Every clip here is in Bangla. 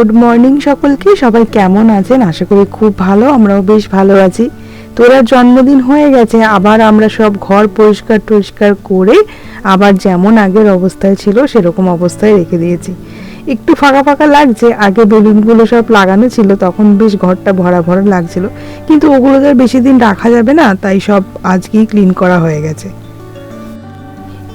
গুড মর্নিং সকলকে। সবাই কেমন আছেন? আশা করি খুব ভালো, আমরাও বেশ ভালো আছি। তোরা জন্মদিন হয়ে গেছে, আবার আমরা সব ঘর পরিষ্কার টরিষ্কার করে আবার যেমন আগের অবস্থায় ছিল, সেরকম অবস্থায় রেখে দিয়েছি। একটু ফাঁকা ফাঁকা লাগছে, আগে বেলুনগুলো সব লাগানো ছিল, তখন বেশ ঘরটা ভরা ভরা লাগছিল। কিন্তু ওগুলো তো বেশি দিন রাখা যাবে না, তাই সব আজকেই ক্লিন করা হয়ে গেছে।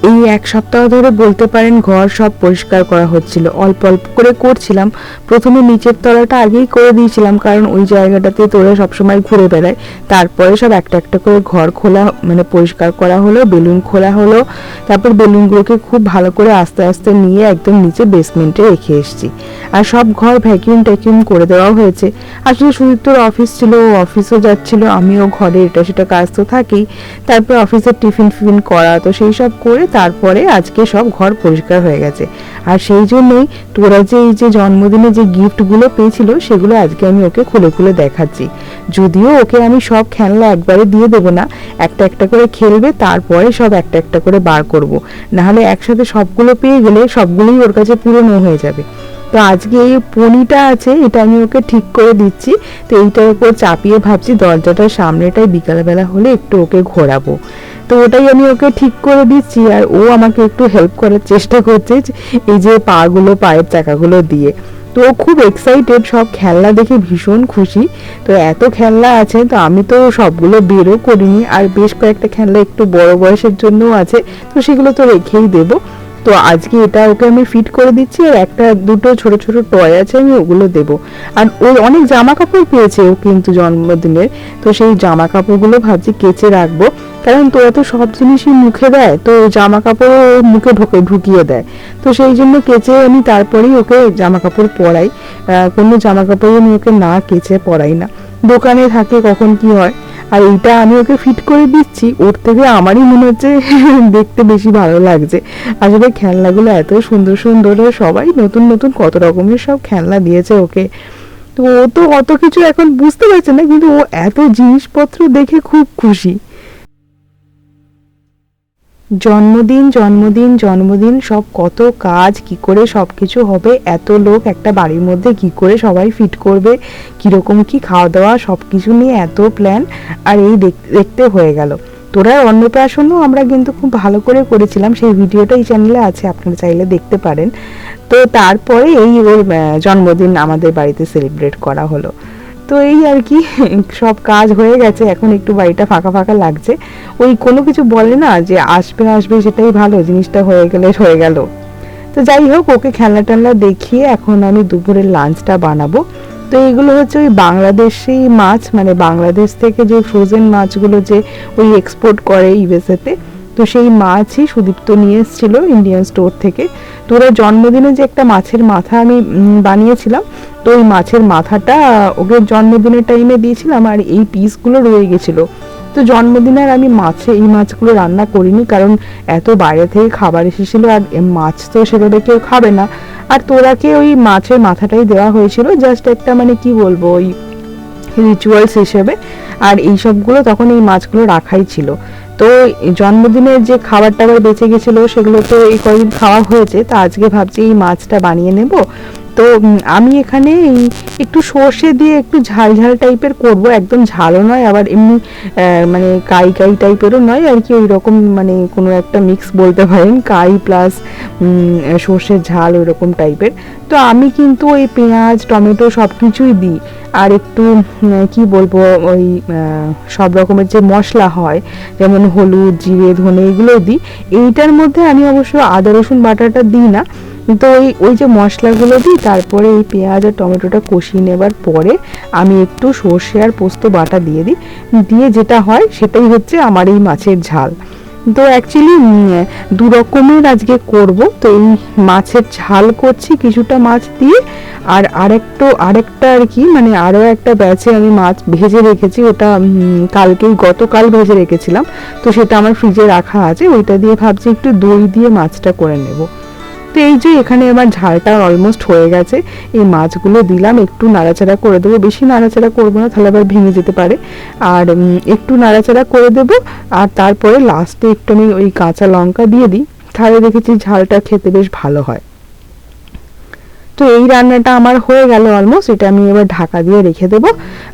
এই এক সপ্তাহ ধরে বলতে পারেন ঘর সব পরিষ্কার করা হচ্ছিল। অল্প অল্প করে করছিলাম। প্রথমে নিচের তলাটা আগেই করে দিয়েছিলাম, কারণ ওই জায়গাটাতে তোরা সবসময় ঘুরে বেড়ায়। তারপরে সব একটা একটা করে ঘর খোলা মানে পরিষ্কার করা হলো, বেলুন খোলা হলো। তারপর বেলুনগুলোকে খুব ভালো করে আস্তে আস্তে নিয়ে একদম নিচে বেসমেন্টে রেখে এসেছি। আর সব ঘর ভ্যাকিউম ট্যাকিউম করে দেওয়া হয়েছে। আসলে সুদীপ্তর অফিস ছিল, ও অফিসও যাচ্ছিল, আমিও ঘরে এটা সেটা কাজ তো থাকেই। তারপর অফিসের টিফিন ফিফিন করা, তো সেই সব করে তারপরে আজকে সব ঘর পরিষ্কার হয়ে গেছে। আর সেই জন্যই তোরা যে এই যে জন্মদিনে যে গিফটগুলো পেয়েছিল, সেগুলো আজকে আমি ওকে খুলে খুলে দেখাচ্ছি। যদিও ওকে আমি সব খেলনা একবারে দিয়ে দেবো না, একটা একটা করে খেলবে, তারপরে সব একটা একটা করে বার করব। নাহলে একসাথে সবগুলো পেয়ে গেলে সবগুলোই ওর কাছে পুরনো হয়ে যাবে। তো আজকে এই পনিটা আছে, এটা আমি ওকে ঠিক করে দিচ্ছি। তো এইটার উপর চাপিয়ে ভাবছি দরজাটার সামনেটাই বিকালবেলা হলে একটু ওকে ঘোরাবো। তো ওটাই আমি ওকে ঠিক করে দিচ্ছি আর ও আমাকে একটু হেল্প করার চেষ্টা করছে এই যে পাগুলো, পায়ের চাকাগুলো দিয়ে। তো ও খুব এক্সাইটেড সব খেলনা দেখে ভীষণ খুশি। তো এত খেলনা আছে, তো আমি তো সবগুলো বেরও করিনি। আর বেশ কয়েকটা খেলনা একটু বড় বয়সের জন্যও আছে, তো সেগুলো তো রেখেই দেবো। তো আজকে এটা ওকে আমি ফিট করে দিচ্ছি আর একটা দুটো ছোট ছোট টয় আছে আমি ওগুলো দেবো। আর ও অনেক জামা কাপড় পেয়েছে ও কিন্তু জন্মদিনের। তো সেই জামা কাপড়গুলো ভাবছি কেচে রাখব। কারণ তোরা তো সব জিনিসই মুখে দেয়, তো জামা কাপড়ও ও মুখে ঢোকে, ঢুকিয়ে দেয়। তো সেই জন্য কেচে আমি তারপরেই ওকে জামা কাপড় পরাই কোনো জামা কাপড় আমি ওকে না কেচে পরাই না। দোকানে থাকে কখন কি হয় আর এইটা আমি ওকে ফিট করে দিচ্ছি। ওর থেকে আমারই মনে হচ্ছে দেখতে বেশি ভালো লাগছে। আসলে খেলনাগুলো এত সুন্দর সুন্দর সবাই নতুন নতুন কত রকমের সব খেলনা দিয়েছে ওকে। তো ও তো অত কিছু এখন বুঝতে পারছে না, কিন্তু ও এত জিনিসপত্র দেখে খুব খুশি। জন্মদিন জন্মদিন জন্মদিন, সব কত কাজ, কি করে সব কিছু হবে, এত লোক একটা বাড়ির মধ্যে কি করে সবাই ফিট করবে কীরকম কি খাওয়া দাওয়া, সব কিছু নিয়ে এত প্ল্যান আর এই দেখ- দেখতে হয়ে গেল। তোরা অন্নপ্রাশনও আমরা কিন্তু খুব ভালো করে করেছিলাম, সেই ভিডিওটা এই চ্যানেলে আছে, আপনারা চাইলে দেখতে পারেন। তো তারপরে এই ওর জন্মদিন আমাদের বাড়িতে সেলিব্রেট করা হলো। তো এই আর কি, সব কাজ হয়ে গেছে, এখন একটু বাড়িটা ফাঁকা ফাঁকা লাগছে। ওই কোনো কিছু বলে না যে আসবে আসবে সেটাই ভালো, জিনিসটা হয়ে গেলে হয়ে গেল। তো যাই হোক, ওকে খেলনা টেলনা দেখিয়ে এখন আমি দুপুরের লাঞ্চটা বানাবো। তো এইগুলো হচ্ছে ওই বাংলাদেশি মাছ মানে বাংলাদেশ থেকে যে ফ্রোজেন মাছগুলো যে ওই এক্সপোর্ট করে ইউএসএতে, তো সেই মাছই সুদীপ্ত নিয়ে এসেছিল ইন্ডিয়ান স্টোর থেকে। তো ওরা জন্মদিনে যে একটা মাছের মাথা আমি বানিয়েছিলাম তো ওই মাছের মাথাটা ওকে জন্মদিনের টাইমে দিয়েছিলাম আর এই পিসগুলো রয়ে গেছিল। তো জন্মদিনে আর আমি মাছে, এই মাছগুলো রান্না করিনি কারণ এত বাইরে থেকে খাবার এসেছিল আর মাছ তো সেভাবে কেউ খাবে না। আর তোরাকে ওই মাছের মাথাটাই দেওয়া হয়েছিল জাস্ট একটা মানে কি বলব, ওই রিচুয়ালস হিসেবে। আর এই সবগুলো তখন এই মাছগুলো রাখাই ছিল। তো এই জন্মদিনের যে খাবার টাবার বেঁচে গেছিল সেগুলো তো এই কয়েকদিন খাওয়া হয়েছে, তো আজকে ভাবছি এই মাছটা বানিয়ে নেব। তো আমি এখানে এই একটু সর্ষে দিয়ে একটু ঝাল ঝাল টাইপের করব। একদম ঝালও নয়, আবার এমনি মানে কাই কাই টাইপেরও নয়। আর কি ওই রকম মানে কোনো একটা মিক্স বলতে পারেন, কাই প্লাস সর্ষের ঝাল ওই রকম টাইপের। তো আমি কিন্তু ওই পেঁয়াজ, টমেটো সব কিছুই দিই। আর একটু কি বলব, ওই সব রকমের যে মশলা হয়, যেমন হলুদ, জিরে, ধনে এগুলো দিই। এইটার মধ্যে আমি অবশ্য আদা, রসুন, বাটাটা দিই না। তো ওই ওই যে মশলাগুলো দিই, তারপরে এই পেঁয়াজ আর টমেটোটা কষিয়ে নেবার পরে আমি একটু সর্ষে আর পোস্ত বাটা দিয়ে দিই। দিয়ে যেটা হয়, সেটাই হচ্ছে আমার এই মাছের ঝাল। তো অ্যাকচুয়ালি দু রকমের আজকে করব। তো এই মাছের ঝাল করছি কিছুটা মাছ দিয়ে, আর আরেকটা আরেকটা আর কি মানে আরও একটা ব্যাচে আমি মাছ ভেজে রেখেছি, ওটা কালকেই, গতকাল ভেজে রেখেছিলাম। তো সেটা আমার ফ্রিজে রাখা আছে, ওইটা দিয়ে ভাবছি একটু দই দিয়ে মাছটা করে নেব। তো এই যে এখানে আমার ঝালটা অলমোস্ট হয়ে গেছে এই মাছগুলো দিলাম একটু নাড়াচাড়া করে দেবো। বেশি নাড়াচাড়া করব না তাহলে আবার ভেঙে যেতে পারে। আর একটু নাড়াচাড়া করে দেবো আর তারপরে লাস্টে একটু আমি ওই কাঁচা লঙ্কা দিয়ে দিই তাহলে দেখেছি ঝালটা খেতে বেশ ভালো হয়। তো এই রান্নাটা আমার হয়ে গেল অলমোস্ট এটা আমি এবার ঢাকা দিয়ে রেখে দেবো।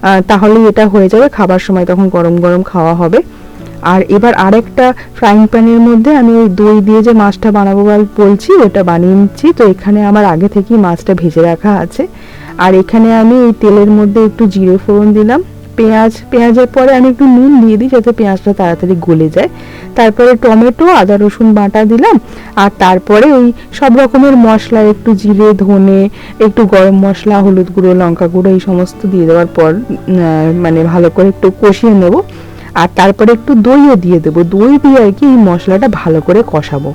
আহ, তাহলেই এটা হয়ে যাবে খাবার সময় তখন গরম গরম খাওয়া হবে। আর এবার আরেকটা ফ্রাইং প্যানের মধ্যে আমি ওই দই দিয়ে যে মাছটা বানাবো বল- বলছি, ওটা বানিয়ে নিচ্ছি। তো এখানে আমার আগে থেকেই মাছটা ভেজে রাখা আছে। আর এখানে আমি এই তেলের মধ্যে একটু জিরে ফোড়ন দিলাম। পেঁয়াজ, পেঁয়াজের পরে আমি একটু নুন দিয়ে দিই যাতে পেঁয়াজটা তাড়াতাড়ি গলে যায়। তারপরে টমেটো, আদা, রসুন বাটা দিলাম। আর তারপরে ওই সব রকমের মশলা, একটু জিরে, ধনে, একটু গরম মশলা, হলুদ গুঁড়ো, লঙ্কা গুঁড়ো, এই সমস্ত দিয়ে দেওয়ার পর মানে ভালো করে একটু কষিয়ে নেব। আর তারপরে একটু দইও দিয়ে দেবো। দই দিয়ে আর কি এই মশলাটা ভালো করে কষাবো।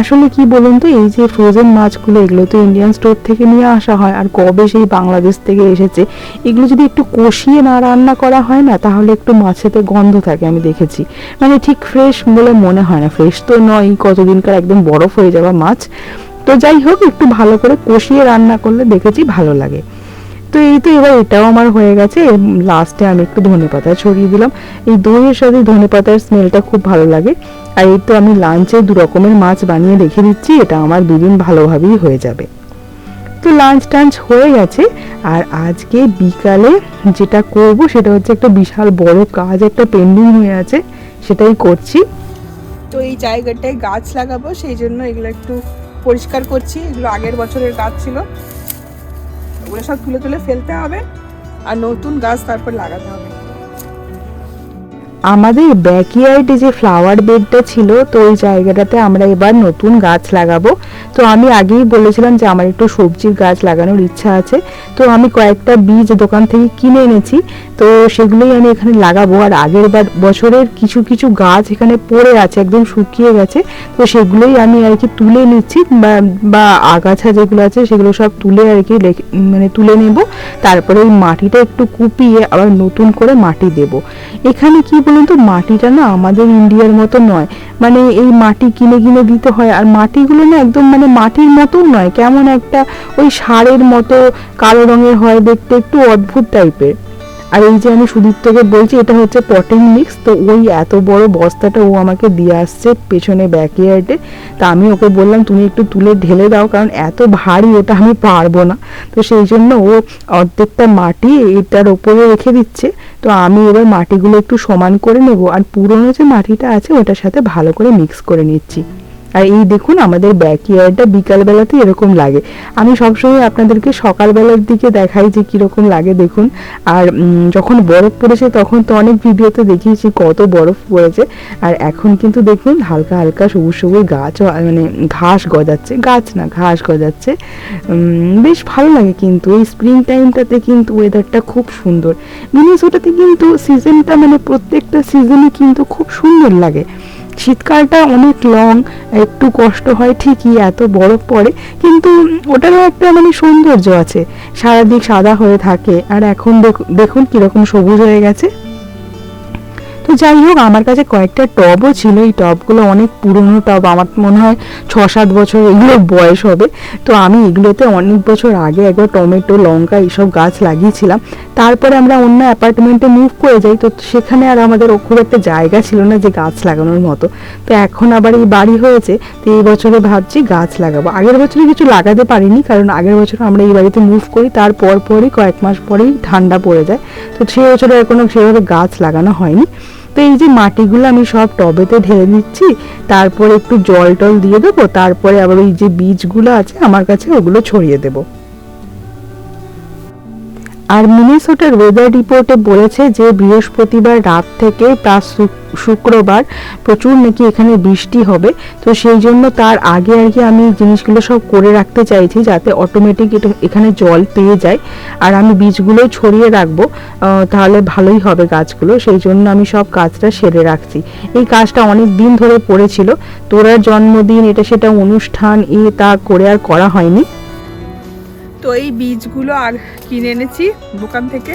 আসলে কি বলুন তো, এই যে ফ্রোজেন মাছগুলো, এগুলো তো ইন্ডিয়ান স্টোর থেকে নিয়ে আসা হয়। আর কবে সেই বাংলাদেশ থেকে এসেছে, এগুলো যদি একটু কষিয়ে না রান্না করা হয় না, তাহলে একটু মাছেতে গন্ধ থাকে, আমি দেখেছি। মানে ঠিক ফ্রেশ বলে মনে হয় না। ফ্রেশ তো নয়, কতদিনকার একদম বরফ হয়ে যাওয়া মাছ। তো যাই হোক, একটু ভালো করে কষিয়ে রান্না করলে দেখেছি ভালো লাগে। এই তো এবার এটাও আমার হয়ে গেছে। লাস্টে আমি একটু ধনে পাতা ছড়িয়ে দিলাম। এই দইয়ের সাথে ধনে পাতার স্মেলটা খুব ভালো লাগে। আর এই তো আমি লাঞ্চে দু রকমের মাছ বানিয়ে রেখে দিচ্ছি, এটা আমার দুদিন ভালোভাবেই হয়ে যাবে। তো লাঞ্চ টাঞ্চ হয়ে গেছে। আর আজকে বিকালে যেটা করব, সেটা হচ্ছে একটা বিশাল বড় কাজ, একটা পেন্ডিং হয়ে আছে, সেটাই করছি। তো এই জায়গাটায় গাছ লাগাবো, সেই জন্য এগুলো একটু পরিষ্কার করছি। এগুলো আগের বছরের গাছ ছিল। ওগুলো সব তুলে তুলে ফেলতে হবে আর নতুন গাছ তারপর লাগাতে হবে। আমাদের ব্যাকইয়ার্ডে যে ফ্লাওয়ার বেডটা ছিল, তো ওই জায়গাটাতে আমরা এবার নতুন গাছ লাগাবো। তো আমি আগেই বলেছিলাম যে আমার একটু সবজির গাছ লাগানোর ইচ্ছা আছে। তো আমি কয়েকটা বীজ দোকান থেকে কিনে এনেছি। তো সেগুলোই আমি এখানে লাগাবো। আর আগের বছরের কিছু কিছু গাছ এখানে পড়ে আছে, একদম শুকিয়ে গেছে। তো সেগুলোই আমি আর কি তুলে নিচ্ছি। বা- আগাছা যেগুলো আছে, সেগুলো সব তুলে আর কি মানে তুলে নেব। তারপরে ওই মাটিটা একটু কুপিয়ে আবার নতুন করে মাটি দেব। এখানে কি বলুন তো, মাটিটা না আমাদের ইন্ডিয়ার মতো নয়। মানে এই মাটি কিনে কিনে দিতে হয়, আর মাটিগুলো না একদম মানে মাটির মতন নয়, কেমন একটা ওই সারের মতো কালো রঙের হয়, দেখতে একটু অদ্ভুত টাইপের আর এই যে আমি সুদীপ্তকে বলছি, এটা হচ্ছে পটিং মিক্স তো ওই এত বড় বস্তাটা ও আমাকে দিয়ে আসছে পেছনে ব্যাকইয়ার্ডে তা আমি ওকে বললাম, তুমি একটু তুলে ঢেলে দাও, কারণ এত ভারী ওটা আমি পারব না। তো সেই জন্য ও অর্ধেকটা মাটি এটার ওপরে রেখে দিচ্ছে। তো আমি এবার মাটিগুলো একটু সমান করে নেব, আর পুরনো যে মাটিটা আছে, ওটার সাথে ভালো করে মিক্স করে নিচ্ছি। আর এই দেখুন আমাদের ব্যাকইয়ার্ডটা বিকালবেলাতে এরকম লাগে। আমি সবসময় আপনাদেরকে সকালবেলার দিকে দেখাই যে কীরকম লাগে দেখুন। আর যখন বরফ পড়েছে তখন তো অনেক ভিডিওতে দেখিয়েছি কত বরফ পড়েছে। আর এখন কিন্তু দেখুন হালকা হালকা সবুজ সবুজ আহ, মানে ঘাস গজাচ্ছে। গাছ না ঘাস গজাচ্ছে। বেশ ভালো লাগে কিন্তু। এই স্প্রিং টাইমটাতে কিন্তু ওয়েদারটা খুব সুন্দর। মিনিসোটাতে কিন্তু সিজনটা মানে প্রত্যেকটা সিজনই কিন্তু খুব সুন্দর লাগে। শীতকালটা অনেক লং একটু কষ্ট হয় ঠিকই এত বরফ পড়ে, কিন্তু ওটারও একটা মানে সৌন্দর্য আছে। সারাদিক সাদা হয়ে থাকে, আর এখন দেখ- দেখুন কীরকম সবুজ হয়ে গেছে। তো যাই হোক, আমার কাছে কয়েকটা টবও ছিল। এই টবগুলো অনেক পুরনো টব। আমার মনে হয় ছ সাত বছর এগুলো বয়স হবে। তো আমি এগুলোতে অনেক বছর আগে একবার টমেটো, লঙ্কা এইসব গাছ লাগিয়েছিলাম। তারপরে আমরা অন্য অ্যাপার্টমেন্টে মুভ করে যাই। তো সেখানে আর আমাদের খুব একটা জায়গা ছিল না যে গাছ লাগানোর মতো। তো এখন আবার এই বাড়ি হয়েছে। তো এই বছরে ভাবছি গাছ লাগাবো। আগের বছরে কিছু লাগাতে পারিনি, কারণ আগের বছর আমরা এই বাড়িতে মুভ করি। তারপর পরই কয়েক মাস পরেই ঠান্ডা পড়ে যায়। তো সেই বছরে আর কোনো সেভাবে গাছ লাগানো হয়নি। তো এই যে মাটিগুলো আমি সব টবেতে ঢেলে দিচ্ছি, তারপরে একটু জল টল দিয়ে দেবো, তারপরে আবার এই যে বীজগুলো আছে, আমার কাছে ওগুলো ছড়িয়ে দেবো। আর মিনেসোটার ওয়েদার রিপোর্টে বলেছে যে বৃহস্পতিবার রাত থেকে প্রায় শুক্রবার প্রচুর নাকি এখানে বৃষ্টি হবে। তো সেই জন্য তার আগে আর কি আমি জিনিসগুলো সব করে রাখতে চাইছি যাতে অটোমেটিক এখানে জল পেয়ে যায়। আর আমি বীজগুলো ছড়িয়ে রাখব তাহলে ভালোই হবে গাছগুলো। সেই জন্য আমি সব কাজটা সেরে রাখছি। এই কাজটা অনেক দিন ধরে পড়েছিল। তোরা জন্মদিন, এটা সেটা অনুষ্ঠান, এ তা করে আর করা হয়নি। তো এই বীজগুলো আর কিনে এনেছি দোকান থেকে।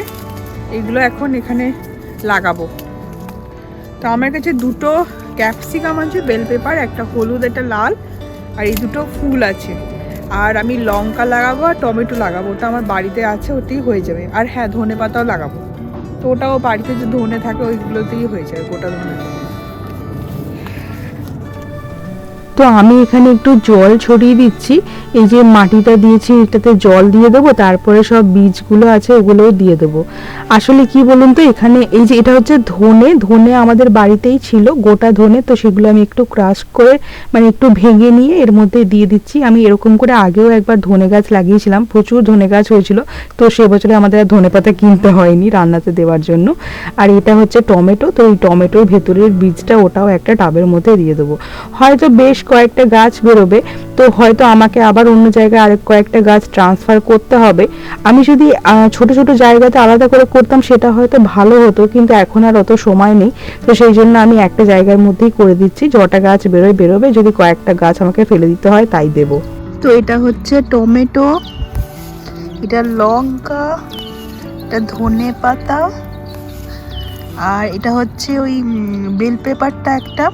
এগুলো এখন এখানে লাগাবো। তো আমার কাছে দুটো ক্যাপসিকাম আছে, বেল পেপার, একটা হলুদ, একটা লাল, আর এই দুটো ফুল আছে। আর আমি লঙ্কা লাগাবো আর টমেটো লাগাবো। ওটা আমার বাড়িতে আছে, ওতেই হয়ে যাবে। আর হ্যাঁ ধনে পাতাও লাগাবো। তো ওটাও বাড়িতে যে ধনে থাকে, ওইগুলোতেই হয়ে যাবে, গোটা ধনে। তো আমি এখানে একটু জল ছড়িয়ে দিচ্ছি। এই যে মাটিটা দিয়েছি, এটাতে জল দিয়ে দেবো, তারপরে সব বীজগুলো আছে, ওগুলোও দিয়ে দেবো। আসলে কি বলুন তো, এখানে এই যে এটা হচ্ছে ধনে ধনে আমাদের বাড়িতেই ছিল, গোটা ধনে, তো সেগুলো আমি একটু ক্রাশ করে মানে একটু ভেঙে নিয়ে এর মধ্যে দিয়ে দিচ্ছি। আমি এরকম করে আগেও একবার ধনে গাছ লাগিয়েছিলাম, প্রচুর ধনে গাছ হয়েছিল, তো সে বছরে আমাদের আর ধনে পাতা কিনতে হয়নি রান্নাতে দেওয়ার জন্য। আর এটা হচ্ছে টমেটো, তো এই টমেটোর ভেতরের বীজটা ওটাও একটা টাবের মধ্যে দিয়ে দেবো। হয়তো বেশ কয়েকটা গাছ বেরোবে, তো হয়তো আমাকে আবার অন্য জায়গায় আরেক কয়েকটা গাছ ট্রান্সফার করতে হবে। আমি যদি ছোট ছোট জায়গাতে আলাদা করে করতাম, সেটা হয়তো ভালো হতো, কিন্তু এখন আর অত সময় নেই। তো সেই জন্য আমি একটা জায়গার মধ্যেই করে দিচ্ছি, যটা গাছ বেরোয়, বেরোবে, যদি কয়েকটা গাছ আমাকে ফেলে দিতে হয়, তাই দেবো। তো এটা হচ্ছে টমেটো, এটা লঙ্কা, এটা ধনে পাতা, আর এটা হচ্ছে ওই বেল পেপারটা একটা।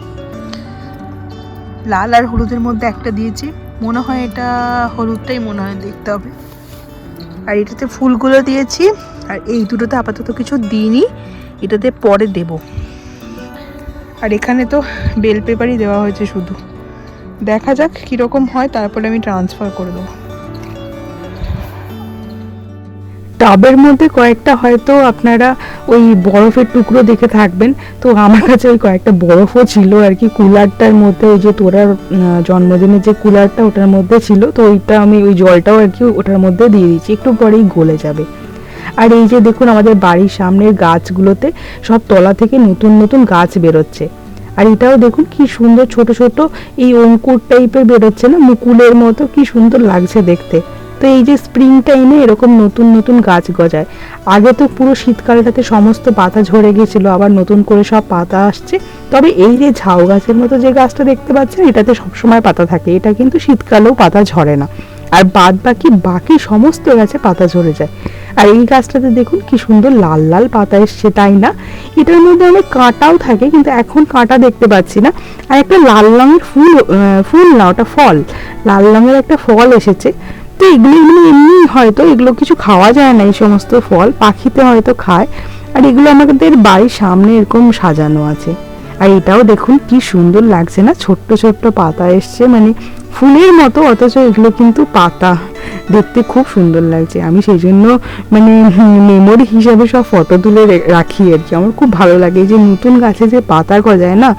লাল আর হলুদের মধ্যে একটা দিয়েছি। মনে হয় এটা হলুদটাই মনে হয় দেখতে হবে। আর এটাতে ফুলগুলো দিয়েছি। আর এই দুটোতে আপাতত কিছু দিইনি। এটাতে পরে দেব। আর এখানে তো বেল পেপারই দেওয়া হয়েছে শুধু। দেখা যাক কীরকম হয়, তারপরে আমি ট্রান্সফার করে দেবো। টাবের মধ্যে কয়েকটা হয়তো আপনারা ওই বরফের টুকরো দেখে থাকবেন। তো আমার কাছে ওই কয়েকটা বরফও ছিল আর কি। কুলারটার মধ্যে ওই যে তোরার জন্মদিনের যে কুলারটা ওটার মধ্যে ছিল, তো ওইটা আমি ওই জলটাও আর কি ওটার মধ্যে দিয়ে দিচ্ছি একটু পরেই গলে যাবে। আর এই যে দেখুন আমাদের বাড়ির সামনের গাছগুলোতে সব তলা থেকে নতুন নতুন গাছ বেরোচ্ছে। আর এটাও দেখুন কি সুন্দর ছোট ছোট এই অঙ্কুর টাইপের বেরোচ্ছে না? মুকুলের মতো কি সুন্দর লাগছে দেখতে। তো এই যে স্প্রিং টাইমে এরকম নতুন নতুন গাছ গজায়। আগে তো পুরো শীতকালটাতে সমস্ত পাতা ঝরে গেছিল, আবার নতুন করে সব পাতা আসছে। তবে এই যে ঝাউ গাছের মতো যে গাছটা দেখতে পাচ্ছেন, এটাতে সবসময় পাতা থাকে। এটা কিন্তু শীতকালেও পাতা ঝরে না। আর বাদ বাকি বাকি সমস্ত গাছে পাতা ঝরে যায়। আর এই গাছটাতে দেখুন কি সুন্দর লাল লাল পাতা এসছে, তাই না? এটার মধ্যে অনেক কাঁটাও থাকে, কিন্তু এখন কাঁটা দেখতে পাচ্ছি না। আর একটা লাল রঙের ফুল ফুল না, ওটা ফল। লাল রঙের একটা ফল এসেছে। তো এগুলো এগুলো এমনি হয়তো এগুলো কিছু খাওয়া যায় না, এই সমস্ত ফল পাখিতে হয়তো খায়। আর এগুলো আমাদের বাড়ির সামনে এরকম সাজানো আছে। আর এটাও দেখুন কি সুন্দর লাগছে না, ছোট্ট ছোট্ট পাতা এসছে মানে ফুলের মতো, অথচ এগুলো কিন্তু পাতা। দেখতে খুব সুন্দর লাগছে। আমি সেই জন্য মানে মেমোরি হিসাবে সব ফটো তুলে রাখি আর কি। আমার খুব ভালো লাগে যে নতুন গাছে যে পাতা গজায় না,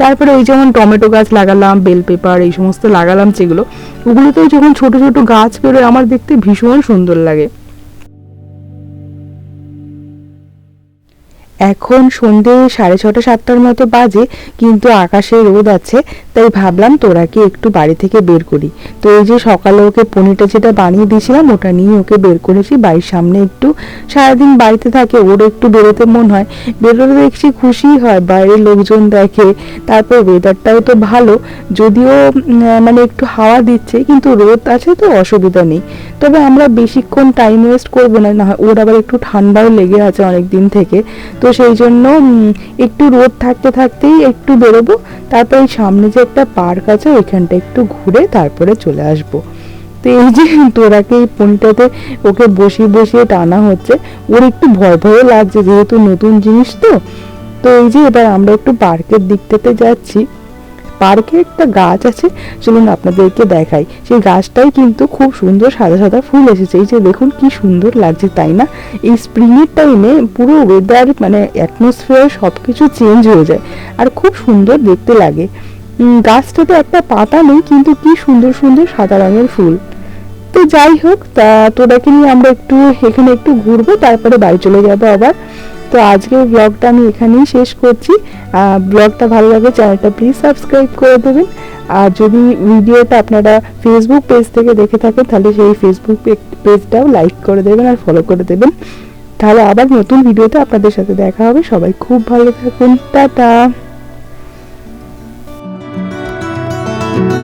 তারপরে ওই যেমন টমেটো গাছ লাগালাম বেল পেপার এই সমস্ত লাগালাম যেগুলো, ওগুলোতেও যখন ছোট ছোট গাছ বেরোয়, আমার দেখতে ভীষণ সুন্দর লাগে। এখন সন্ধে সাড়ে ছটা, সাতটার মতো বাজে, কিন্তু আকাশে রোদ আছে, তাই ভাবলাম তোরাকে একটু বাড়ি থেকে বের করি। তো এই যে সকালে ওকে পনিরটা যেটা বানিয়ে দিয়েছিলাম, ওটা নিয়ে ওকে বের করেছি, বাড়ির সামনে একটু সারাদিন বাড়িতে থাকে, ওর একটু বেরোতে মন হয়। বেরোলে দেখছি খুশি হয়, বাইরের লোকজন দেখে, তারপর ওয়েদারটাও তো ভালো, যদিও মানে একটু হাওয়া দিচ্ছে, কিন্তু রোদ আছে তো, অসুবিধা নেই। তবে আমরা বেশিক্ষণ টাইম ওয়েস্ট করব না না ওর আবার একটু ঠান্ডাও লেগে আছে অনেক দিন থেকে। তো সেই জন্য একটু রোদ থাকতে থাকতেই একটু বেরোবো। তারপর এই সামনে যে একটা পার্ক আছে, ওইখানটা একটু ঘুরে তারপরে চলে আসব। তো এই যে তোরাকে এই পনিটাতে ওকে বসিয়ে বসিয়ে টানা হচ্ছে, ওর একটু ভয় ভয়ও লাগছে যেহেতু নতুন জিনিস তো। তো এই যে এবার আমরা একটু পার্কের দিক থেকে যাচ্ছি। পার্কে একটা গাছ আছে, চলুন আপনাদেরকে দেখাই। সেই গাছটাই কিন্তু খুব সুন্দর সাদা সাদা ফুল এসেছে। এই যে দেখুন কি সুন্দর লাগছে, তাই না? এই স্প্রিংয়ের টাইমে পুরো ওয়েদার মানে অ্যাটমসফিয়ার সব কিছু চেঞ্জ হয়ে যায় আর খুব সুন্দর দেখতে লাগে। গাছটাতে একটা পাতা নেই, কিন্তু কি সুন্দর সুন্দর সাদা রঙের ফুল। তো যাই হোক, তা তোরাকে নিয়ে আমরা একটু এখানে একটু ঘুরবো, তারপরে বাড়ি চলে যাব আবার। তো আজকের ব্লগটা আমি এখানেই শেষ করছি। ব্লগটা ভালো লাগে চ্যানেলটা প্লিজ সাবস্ক্রাইব করে দেবেন। আর যদি ভিডিওটা আপনারা ফেসবুক পেজ থেকে দেখে থাকেন, তাহলে সেই ফেসবুক পেজটাও লাইক করে দেবেন আর ফলো করে দেবেন। তাহলে আবার নতুন ভিডিওতে আপনাদের সাথে দেখা হবে। সবাই খুব ভালো থাকুন। টাটা!